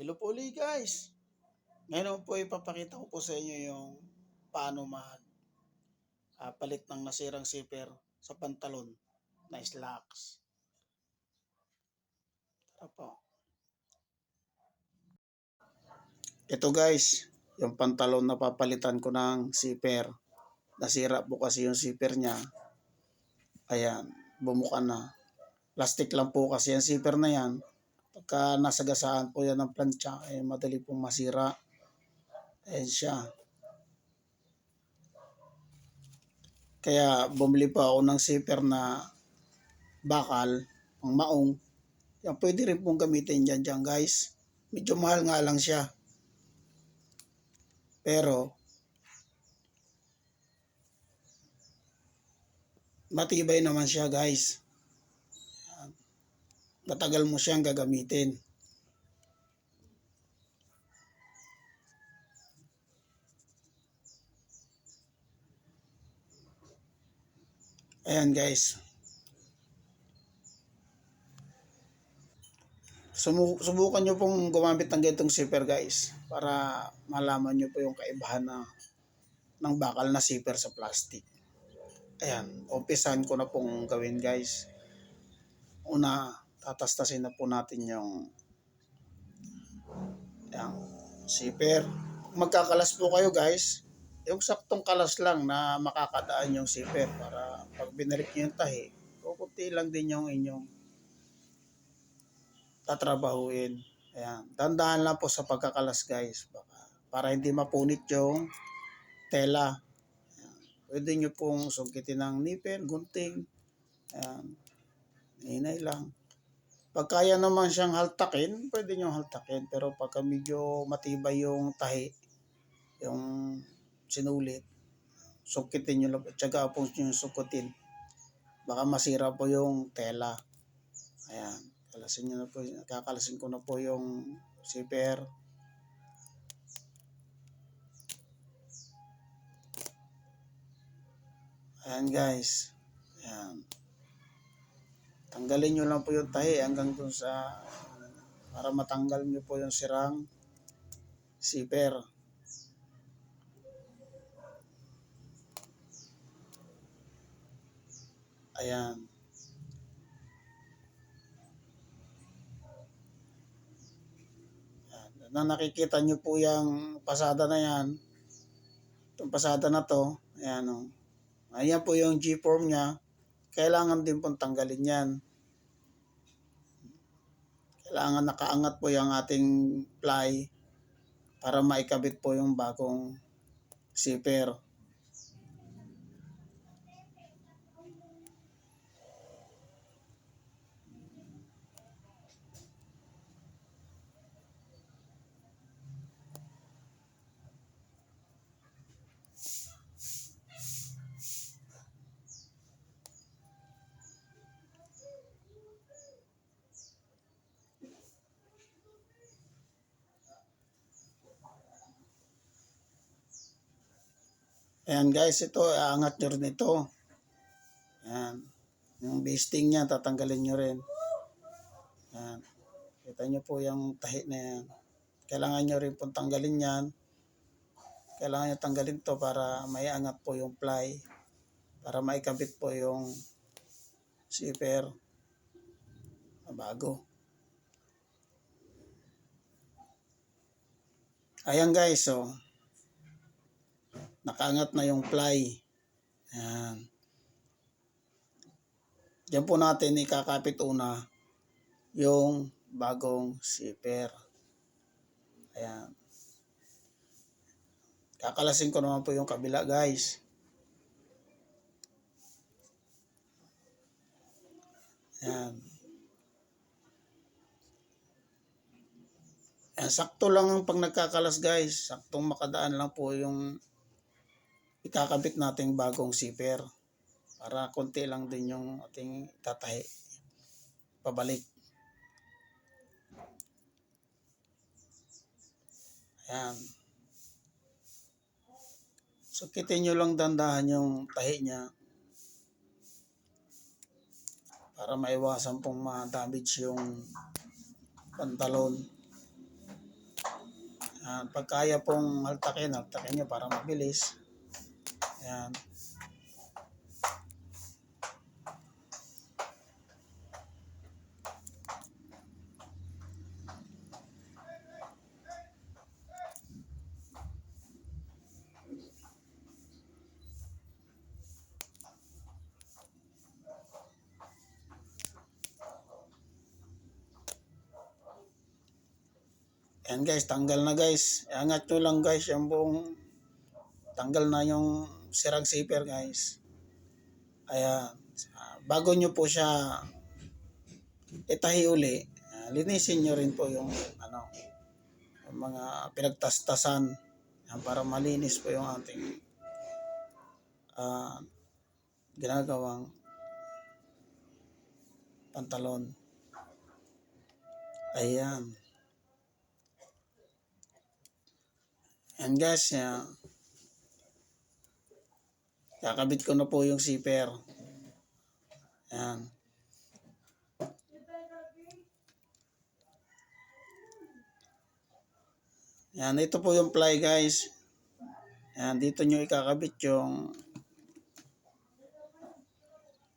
Hello po ulit guys. Ngayon po ipapakita ko po sa inyo yung paano mag ah, palit ng nasirang zipper sa pantalon na slacks. Tara po. Ito guys, yung pantalon na papalitan ko ng zipper. Nasira po kasi yung zipper niya. Ayan, bumuka na. Plastic lang po kasi yung zipper na yan. Pagka nasagasaan po yan ng plancha, eh, madali pong masira. Ayan siya. Kaya bumili pa ako ng zipper na bakal, pang maong. Yan, pwede rin pong gamitin dyan dyan guys. Medyo mahal nga lang siya. Pero, matibay naman siya guys. Matagal mo siyang gagamitin. Ayan guys. Subukan nyo pong gumamit ng ganitong zipper guys para malaman nyo po yung kaibahan na ng bakal na zipper sa plastic. Ayan, umpisahan ko na pong gawin guys. Una, tatastasin na po natin yung yung zipper. Magkakalas po kayo guys. Yung saktong kalas lang na makakadaan yung zipper para pag binalik nyo yung tahi, kukunti lang din yung inyong tatrabahuin. Ayan. Dandahan lang po sa pagkakalas guys. Baka, para hindi mapunit yung tela. Ayan. Pwede nyo pong sungkitin ng nipel, gunting. Ayan. Hinay lang. Pag kaya naman siyang haltakin, pwede nyo haltakin. Pero pagka medyo matibay yung tahi, yung sinulit, sukitin nyo lang. Tsaga po nyo sukutin. Baka masira po yung tela. Ayan. Kalasin nyo na po. Kakalasin ko na po yung zipper. Ayan guys. Ayan. Tanggalin nyo lang po yung tahi hanggang dun sa para matanggal nyo po yung sirang zipper. Ayan. Na nakikita nyo po yung pasada na yan. Itong pasada na to. Ayan o. Ayan po yung G-form niya. Kailangan din pong tanggalin yan. Kailangan nakaangat po yung ating ply para maikabit po yung bagong zipper. Ayan guys, ito, aangat nyo rin ito. Ayan. Yung basting niya, tatanggalin nyo rin. Ayan. Kita nyo po yung tahi na yan. Kailangan nyo rin pong tanggalin yan. Kailangan nyo tanggalin to para may angat po yung ply. Para maikabit po yung zipper na bago. Ayan guys, so nakaangat na yung ply. Ayan. Diyan po natin ikakapit una yung bagong zipper. Ayan. Kakalasin ko naman po yung kabila guys. Ayan. Ayan, sakto lang ang pag nagkakalas guys. Saktong makadaan lang po yung ikakabit nating bagong zipper para konti lang din yung ating tatahi pabalik ayan sukitin nyo lang dandahan yung tahi niya para maiwasan pong ma-damage yung pantalon Yan. Pag kaya pong haltakin, haltakin nyo para mabilis. Yan. Yan guys, tanggal na guys. Angat nyo lang guys yung buong tanggal na yung sirang zipper guys. Ayan. Ah, Bago nyo po siya itahi uli, ah, linisin nyo rin po yung ano yung mga pinagtastasan yan, para malinis po yung ating ah, ginagawang pantalon. Ayan. Yan guys, ya. Kakabit ko na po yung zipper. Yan. Yan, ito po yung ply guys. Yan, dito nyo ikakabit yung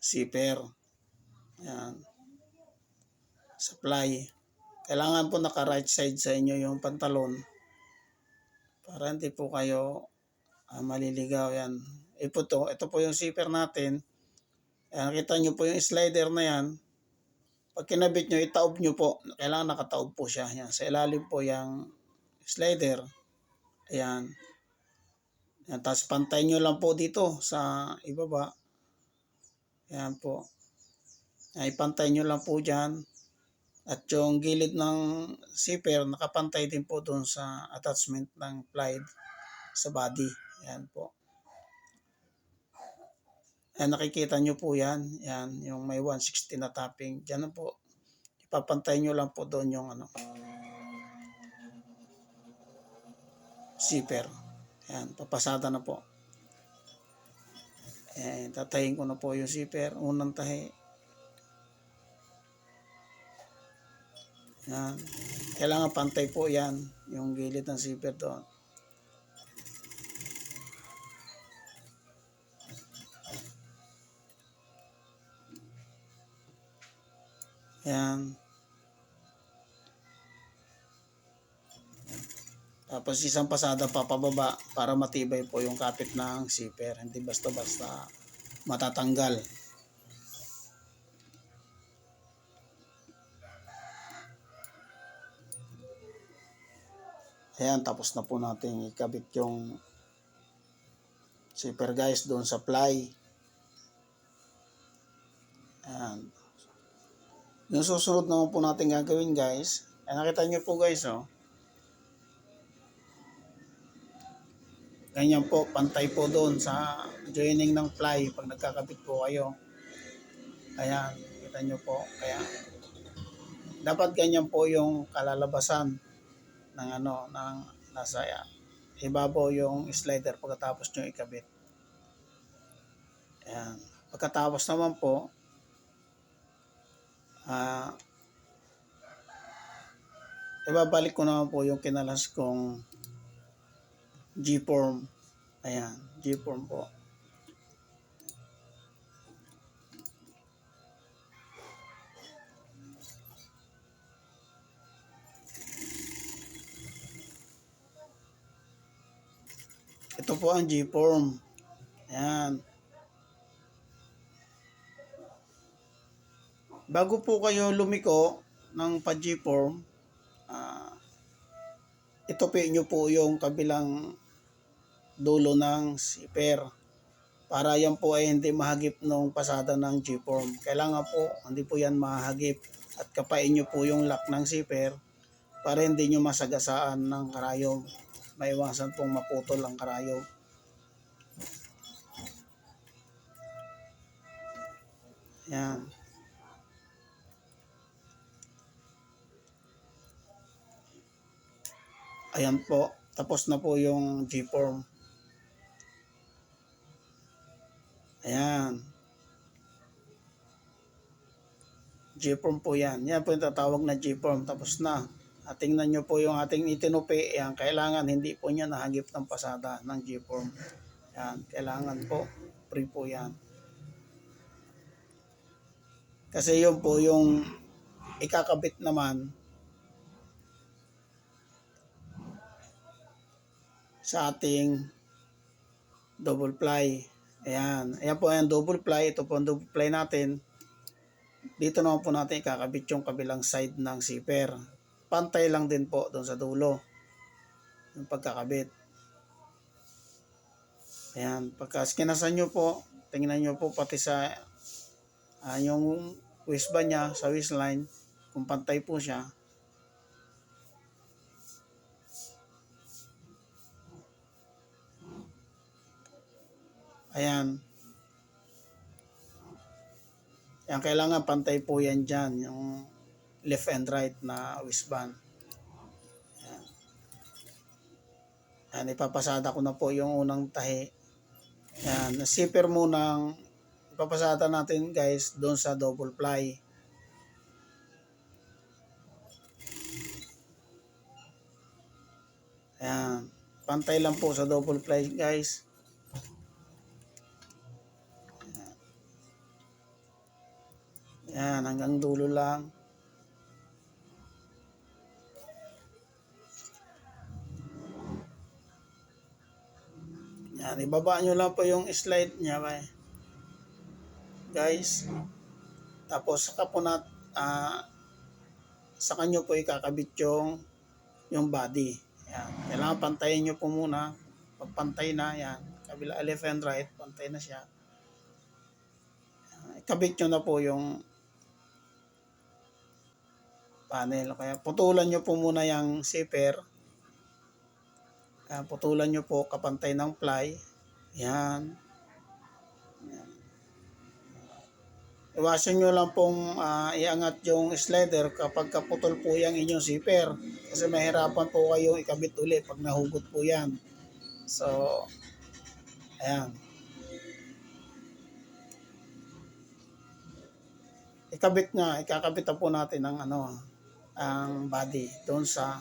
zipper. Yan. Supply. Kailangan po naka right side sa inyo yung pantalon para hindi po kayo ah, maliligaw yan. Ito, to, ito po yung zipper natin. Ayan, nakita nyo po yung slider na yan. Pag kinabit nyo, itaob nyo po. Kailangan nakataob po siya. Yan, sa ilalim po yung slider. Ayan. Ayan, tapos pantay nyo lang po dito sa ibaba. Ayan po. Ayan, ipantay nyo lang po dyan. At yung gilid ng zipper, nakapantay din po doon sa attachment ng slide sa body. Yan po. Yan, nakikita nyo po yan. Yan, yung may 160 na topping. Diyan na po. Ipapantay nyo lang po doon yung ano, zipper. Yan, papasada na po. Yan, tatayin ko na po yung zipper. Unang tahi. Yan. Kailangan pantay po yan, yung gilid ng zipper doon. Yan. Tapos isang pasada pa pababa para matibay po yung kapit ng zipper. Hindi basta-basta matatanggal. Ayan, tapos na po natin ikabit yung zipper guys doon sa ply. Ayan. Yung susunod naman po natin gagawin guys, ay nakita nyo po guys oh. Ganyan po, pantay po doon sa joining ng ply pag nagkakabit po kayo. Ayan, kita nyo po. Kaya, dapat ganyan po yung kalalabasan ng ano ng nasa uh, ibabaw yung slider pagkatapos nyo ikabit. Ayan. Pagkatapos naman po ah ibabalik ko naman po yung kinalas kong G-form. Ayan, G-form po. Ito po ang G-form. Ayan. Bago po kayo lumiko ng pa-G-form, ah, itupi nyo po yung kabilang dulo ng zipper para yan po ay hindi mahagip nung pasada ng G-form. Kailangan po, hindi po yan mahagip at kapain nyo po yung lock ng zipper para hindi nyo masagasaan ng karayom maiwasan pong maputol ang karayom. Yan. Ayan po. Tapos na po yung G-form. Ayan. G-form po yan. Yan po yung tatawag na G-form. Tapos na. At tingnan nyo po yung ating itinupi. Yan, kailangan hindi po niya nahagip ng pasada ng G-form. Yan, kailangan po. Free po yan. Kasi yun po yung ikakabit naman sa ating double ply. Ayan. Ayan po ang double ply. Ito po ang double ply natin. Dito naman po natin ikakabit yung kabilang side ng zipper. Pantay lang din po doon sa dulo. Yung pagkakabit. Ayan. Pagka kinasan nyo po, tingnan nyo po pati sa ah, yung waistband niya, sa waistline, kung pantay po siya. Ayan. Yan, kailangan pantay po yan dyan, yung left and right na waistband. Yan. Yan, ipapasada ko na po yung unang tahi. Yan, zipper muna ipapasada natin guys doon sa double ply. Yan, pantay lang po sa double ply guys. Yan, hanggang dulo lang. Yan, ibaba nyo lang po yung slide niya, may. Guys. Tapos, saka po na, ah, sa kanyo po ikakabit yung, yung body. Yan. Kailangan pantayin nyo po muna. Pag pantay na, yan. Kabila left and right, pantay na siya. Ikabit nyo na po yung panel. Kaya putulan nyo po muna yung zipper. Kaya putulan nyo po kapantay ng ply. Yan. Yan. Iwasan nyo lang pong ah, iangat yung slider kapag kaputol po yung inyong zipper. Kasi mahirapan po kayong ikabit ulit pag nahugot po yan. So, ayan. Ikabit na, ikakabit na po natin ang ano, ang body doon sa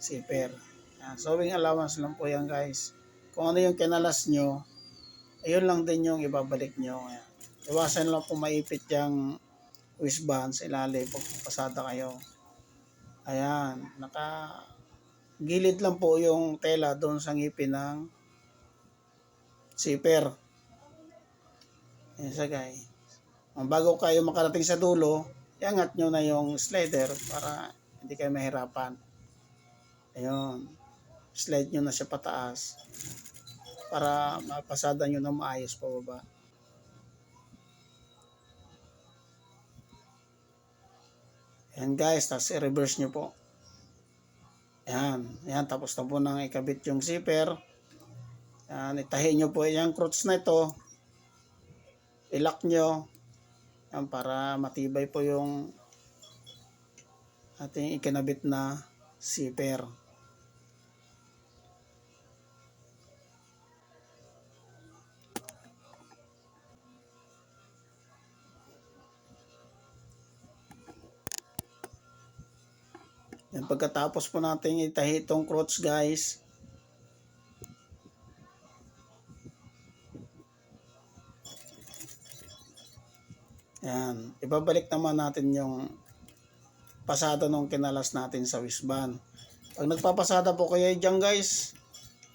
zipper. Yan. Sewing allowance lang po yan guys. Kung ano yung kinalas nyo, ayun lang din yung ibabalik nyo. Iwasan lang po maipit yung waistband sa ilalim pag pasada kayo. Ayan, naka gilid lang po yung tela doon sa ngipin ng zipper. Yan sa guys. Bago kayo makarating sa dulo, iangat nyo na yung slider para hindi kayo mahirapan. Ayun. Slide nyo na siya pataas para mapasada nyo na maayos pababa. Ayan guys, tapos i-reverse nyo po. Ayan, ayan, tapos na po nang ikabit yung zipper. Ayan, itahi nyo po yung crotch na ito. Ilock nyo. Ayan, para matibay po yung ating ikinabit na zipper. Yan, pagkatapos po natin itahi itong crotch guys, ibabalik naman natin yung pasada nung kinalas natin sa wristband. Pag nagpapasada po kayo dyan guys,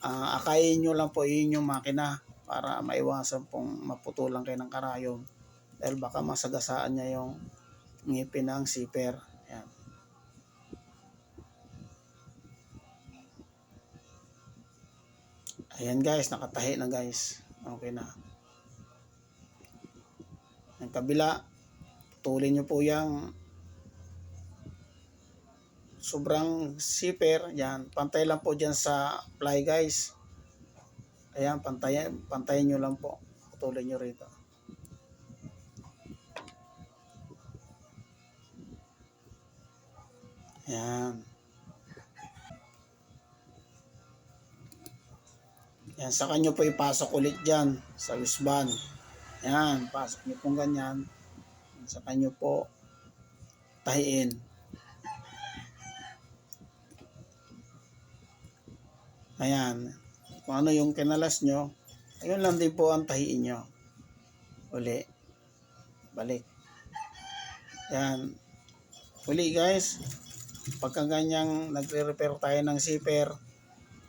ah akayin nyo lang po yun makina para maiwasan pong maputulan kayo ng karayom. Dahil baka masagasaan niya yung ngipin ng zipper. Yan. Ayan guys, nakatahi na guys. Okay na. Ang kabila, putulin nyo po yung sobrang zipper. Yan, pantay lang po dyan sa ply guys. Ayan, pantayan, pantayin nyo lang po. Putulin nyo rito. Yan. Yan, saka nyo po ipasok ulit dyan sa wristband. Yan, pasok nyo pong ganyan. Saka nyo po tahiin. Ayan. Kung ano yung kinalas nyo, ayun lang din po ang tahiin nyo. Uli. Balik. Yan. Uli guys. Pagka ganyang nagre-repair tayo ng zipper,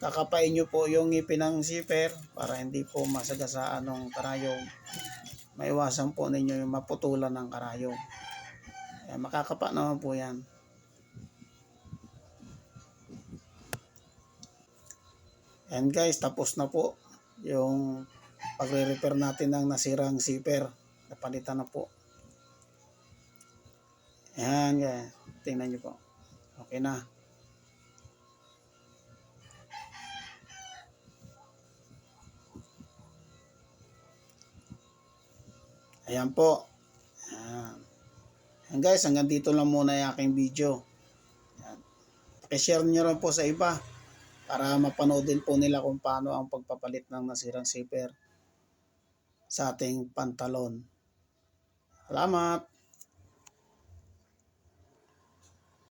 kakapain nyo po yung ngipin ng zipper para hindi po masagasaan ng karayong. Maiwasan po ninyo yung maputulan ng karayong. Ayan, makakapa naman po yan. And guys, tapos na po yung pagre-repair natin ng nasirang zipper. Napalitan na po. Ayan guys, tingnan nyo po. Okay na. Ayan po. Ayan. Ayan guys, hanggang dito lang muna yung aking video. Ayan. Pakishare nyo rin po sa iba para mapanood din po nila kung paano ang pagpapalit ng nasirang zipper sa ating pantalon. Salamat!